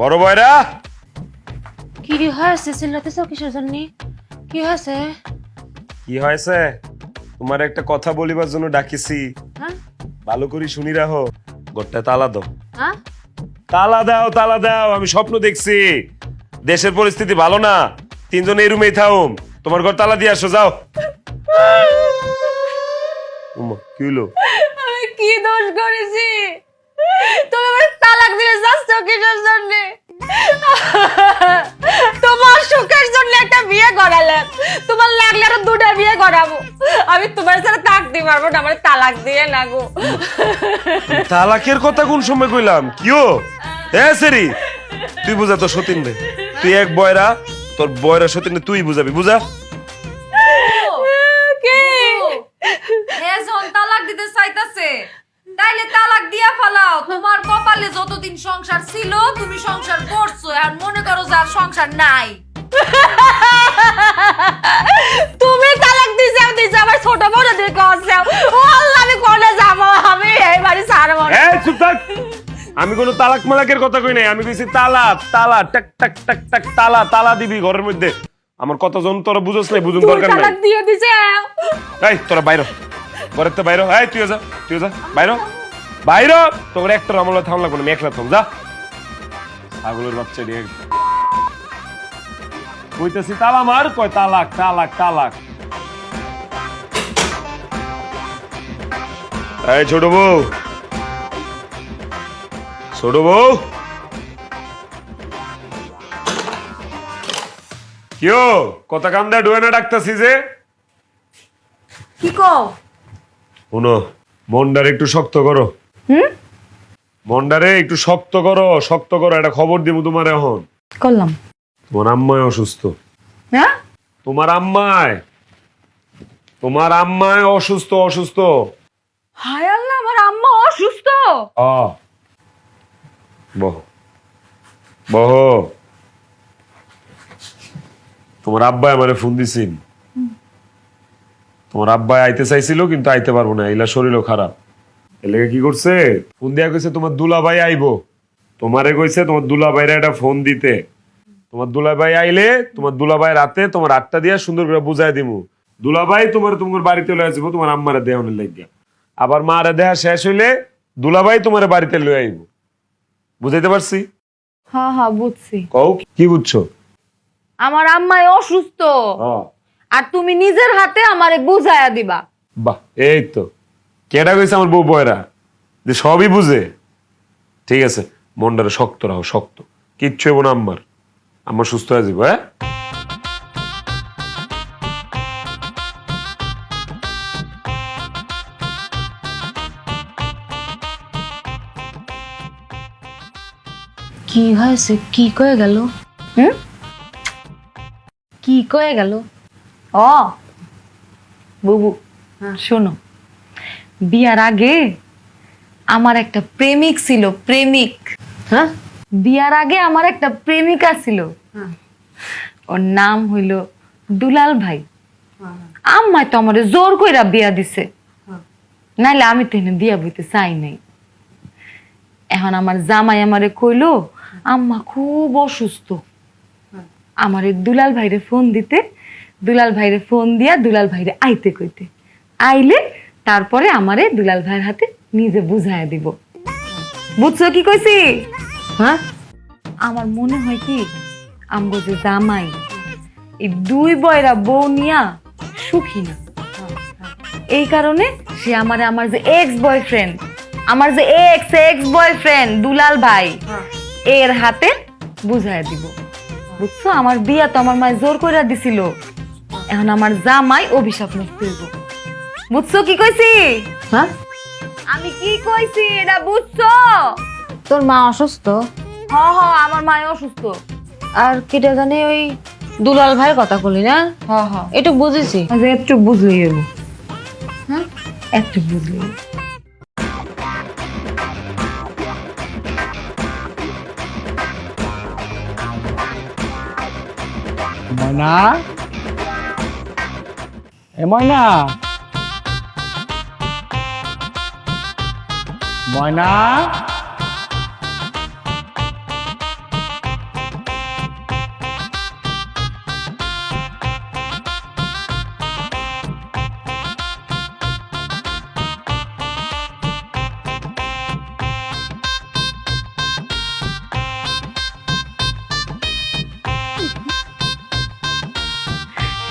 বড় বয়রা। কি রে হয়েছে? চিল্লাতেছ কিসের জন্য? কি হয়েছে? কি হয়েছে? তোমার একটা কথা বলিবার জন্য ডাকিছি। হ্যাঁ? ভালো করে শুনি রাখো গোটটা তালা দাও। হ্যাঁ? তালা দাও তালা দাও আমি স্বপ্ন দেখছি। দেশের পরিস্থিতি ভালো না। তিনজন এই রুমেই থাকুম তোমার ঘর তালা দিয়ে আসো যাও। উমা, কি হলো আমি কি দোষ করেছি? তুমি আমার তালাক দিয়ে যাচ্ছ কিসের তোমার সুখের জন্য একটা বিয়ে তোমার লাগলে আরও দুটা বিয়ে করাবো। আমি তোমার সাথে থাকতে পারব না, আমার তালাক দিয়ে না গো। তালাকের কথা কোন সময় কইলাম? কিও এ সেরি, তুই বুঝা তো সতীন রে। তুই এক বয়রা, তোর বয়রা সতীন তুই বুঝাবি, বুঝা কি হে যখন তালাক দিতে চাইতাছে তাইলে তালাক দিয়া ফেলাও। তোমার কপালে যতদিন সংসার ছিল তুমি সংসার করছ আর মনে করো যে আর সংসার নাই। তুমি তালাক দিছে আমি দিছে আমার ছোট বড় দিয়ে করছে ও আল্লাহ আমি কোনে যাব? আমি এই বাড়ি ছাড়বো না। এই চুপ থাক। আমি কোনো তালাক মালাকের কথা কই নাই। আমি কইছি তালা তালা টাক টাক টাক টাক তালা তালা দিবি ঘরের মধ্যে। আমার কতজন তোরা বুঝোস নাই বুঝুন দরকার নাই। তালাক দিয়ে দিছে এই তোরা বাইর। ঘরের তো বাইর। এই তুইও যা তুইও যা বাইর। বাইর। তোর একটা আমলা থামলা কোনো মেঘলা থাম যা। ছাগলের বাচ্চা দিয়ে। কইতেছি তালা মার? কয় তালাক তালাক তালাক। এই ছোট বউ। ছোট বউ। কিও কত কান দেয়া ডুয়ে না ডাকতেছি যে। কি কও? শুনো মনটারে একটু শক্ত করো। মনটারে একটু শক্ত করো শক্ত করো একটা খবর দিব তোমার এখন। করলাম। তোমার আম্মায় অসুস্থ। হ্যাঁ? তোমার আম্মায় তোমার আম্মায় অসুস্থ অসুস্থ। হায় আল্লাহ আমার আম্মা অসুস্থ। আ। বহ। বহ। তোমার আব্বাই আমারে ফোন দিছিল তোমার আব্বাই আইতে চাইছিল কিন্তু আইতে পারব না। এলা শরীরও খারাপ। এলাকা কি করছে? ফোন দিয়া কইছে তোমার দুলাভাই আইবো। তোমারে কইছে তোমার দুলাভাইরা একটা ফোন দিতে। তোমার দুলাভাই আইলে তোমার দুলাভাই রাতে তোমার আটটা দিয়া সুন্দর করে বুঝাই দিমু। দুলাভাই তোমার তোমার বাড়িতে লয়ে তোমার আম্মারে দেহনের লাগিয়া। আবার মারে দেহা শেষ হইলে দুলাভাই তোমার বাড়িতে লয়ে আইব। বুঝাইতে পারছি? হ্যাঁ হ্যাঁ বুঝছি। কও কি বুঝছ? আমার আম্মাই অসুস্থ। হ্যাঁ। আর তুমি নিজের হাতে আমারে বুঝায়া দিবা। বাহ এই তো। কেডা কইছে আমার বউ বয়রা? যে সবই বুঝে। ঠিক আছে মনটারে শক্ত রাখো শক্ত। কিচ্ছু হইব না আম্মার। আমার সুস্থ হয়ে যাব হ্যাঁ? কি হয়েছে? কি কয়ে গেল? হুম? কি কয়ে গেল? ও বুবু। শোনো। বিয়ার আগে আমার একটা প্রেমিক ছিল প্রেমিক। হ্যাঁ? বিয়ার আগে আমার একটা প্রেমিকা ছিল। ওর নাম হইল দুলাল ভাই। আম্মায় তো আমারে জোর কইরা বিয়া দিছে। নাইলে আমি তো বিয়া বইতে চাই নাই। এখন আমার জামাই আমারে কইল আম্মা খুব অসুস্থ। আমারে দুলাল ভাইরে ফোন দিতে দুলাল ভাইরে ফোন দিয়া দুলাল ভাইরে আইতে কইতে। আইলে তারপরে আমারে দুলাল ভাইয়ের হাতে নিজে বুঝাইয়া দিব। বুঝছ কি কইছি? হ্যাঁ? আমার মনে হয় কি, আমগো যে জামাই, এই দুই বয়রা বউ নিয়া সুখী না। এই কারণে সে আমারে আমার যে এক্স বয়ফ্রেন্ড আমার যে এক্স এক্স বয়ফ্রেন্ড দুলাল ভাই, এর হাতে বুঝায় দিব। বুঝছ? আমার বিয়া তো আমার মায় জোর করে দিছিল। এখন আমার জামাই অভিশাপ মুক্তি হইব। বুঝছ কি কইছি? হ্যাঁ? আমি কি কইছি? এটা বুঝছ? তোর মা অসুস্থ? হ হ আমার মায় অসুস্থ। আর কেটে জানি ওই দুলাল ভাইয়ের কথা বলি না? হ হ। একটু বুঝেছি। আচ্ছা একটু বুঝলেই এলো হ্যাঁ? একটু বুঝলেই ময়না? এ ময়না? ময়না?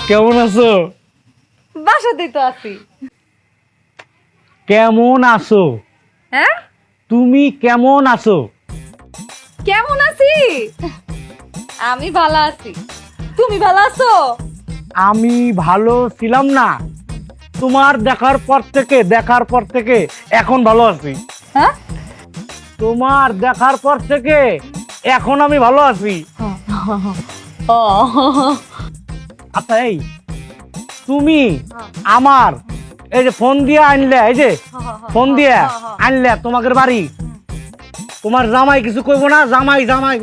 কেমন আছো? বাসাতেই তো আছি। কেমন আছো? হ্যাঁ? তুমি কেমন আছো? কেমন আছি? আমি ভালো আছি। তুমি ভালো আছো? আমি ভালো ছিলাম না। তোমার দেখার পর থেকে দেখার পর থেকে এখন ভালো আছি। হ্যাঁ? তোমার দেখার পর থেকে এখন আমি ভালো আছি। ও। আচ্ছা এই তুমি আমার এই যে ফোন দিয়ে আনলে এই যে ফোন দিয়ে আনলে তোমাদের বাড়ি। তোমার জামাই কিছু কইব না? জামাই জামাই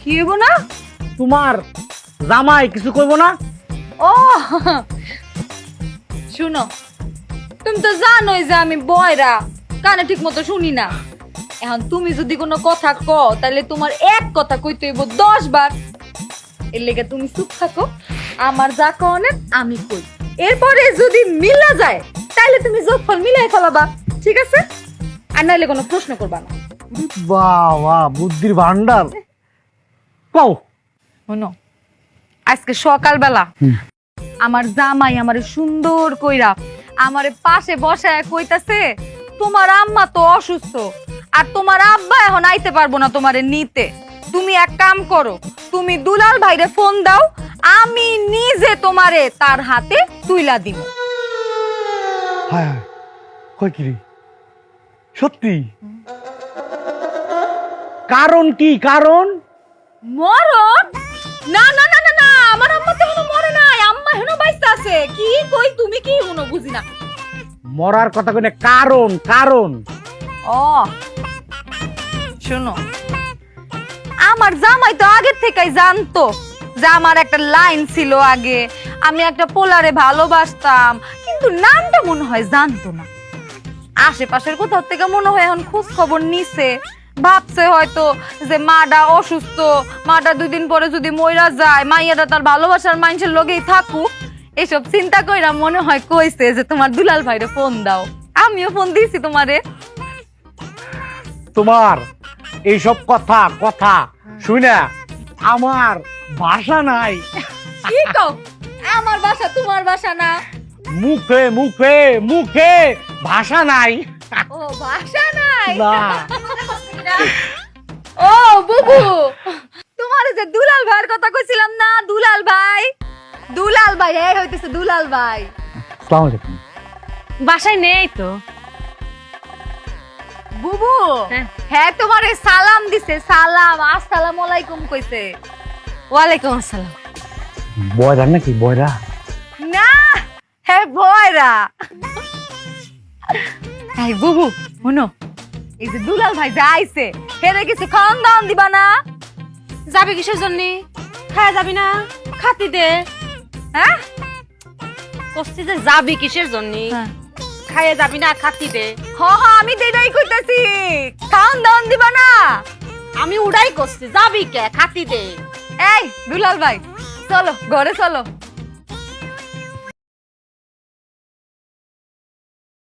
কি হইব না? তোমার জামাই কিছু কইব না? ও শুনো তুমি তো জানোই যে আমি বয়রা কানে ঠিক মতো শুনি না। এখন তুমি যদি কোনো কথা কও তাহলে তোমার এক কথা কইতে হইব দশ বার। এর লেগে তুমি চুপ থাকো আমার যা কনে আমি কই। এরপরে যদি মিলা যায় তাহলে তুমি যোগফল মিলাই ফেলাবা। ঠিক আছে? আর নাইলে কোনো প্রশ্ন করবা না। বাবা বুদ্ধির ভান্ডার কও। শোনো আজকে সকালবেলা আমার জামাই আমারে সুন্দর কইরা আমারে পাশে বসায় কইতাছে তোমার আম্মা তো অসুস্থ আর তোমার আব্বা এখন আইতে পারব না তোমারে নিতে। তুমি এক কাম করো তুমি দুলাল ভাইরে ফোন দাও আমি নিজে তোমারে তার হাতে তুইলা দিব। হায় হায়। কয় কি রে? সত্যি? কারণ কি? কারণ? মরণ? না না না না না আমার আম্মা তো এখনও মরে নাই। আম্মা এখনও বাইসা আছে। কি কই তুমি কি হুনো বুঝি না। মরার কথা কই না, কারণ কারণ। ও শোনো আমার জামাই তো আগের থেকেই জানতো যে আমার একটা লাইন ছিল আগে। আমি একটা পোলারে ভালোবাসতাম কিন্তু নামটা মনে হয় জানতো না। আশেপাশের কোথাও থেকে মনে হয় এখন খোঁজ খবর নিছে। ভাবছে হয়তো যে মাটা অসুস্থ মাটা দুই দিন পরে যদি মইরা যায় মাইয়াটা তার ভালোবাসার মানুষের লগেই থাকুক। এসব চিন্তা কইরা মনে হয় কইছে যে তোমার দুলাল ভাইরে ফোন দাও। আমিও ফোন দিয়েছি তোমারে। তোমার এইসব কথা কথা শুনে আমার ভাষা নাই। কি কও? আমার বাসা তোমার বাসা না? মুখে মুখে মুখে। ভাষা নাই। ও বাসা নাই? না। ও বুবু। তোমার যে দুলাল ভাইয়ের কথা কইছিলাম না দুলাল ভাই? দুলাল ভাই এই হইতেছে দুলাল ভাই। আসসালামু আলাইকুম। বাসায় নেই তো। বুবু হ্যাঁ। তোমারে সালাম দিছে সালাম আসসালামু আলাইকুম কইছে। ওয়ালাইকুম আসসালাম। বয়রা নাকি বয়রা? না হ্যাঁ বয়রা। এই বুবু শুনো। এই যে দুলাল ভাই যা আইছে হেরে কিছু খাওয়ান দাওয়ান দিবা না? যাবি কিসের জন্য? খায় যাবি না। খাতি দে। হ্যাঁ? কষ্টি যে যাবি কিসের জন্য? হ্যাঁ। খাইয়ে যাবি না খাতি দে। হ হ আমি দেদাই কইতাছি খাওয়ান দাওয়ান দিবা না? আমি উড়াই করছি যাবি কে? খাতি দে। এই দুলাল ভাই চলো ঘরে চলো।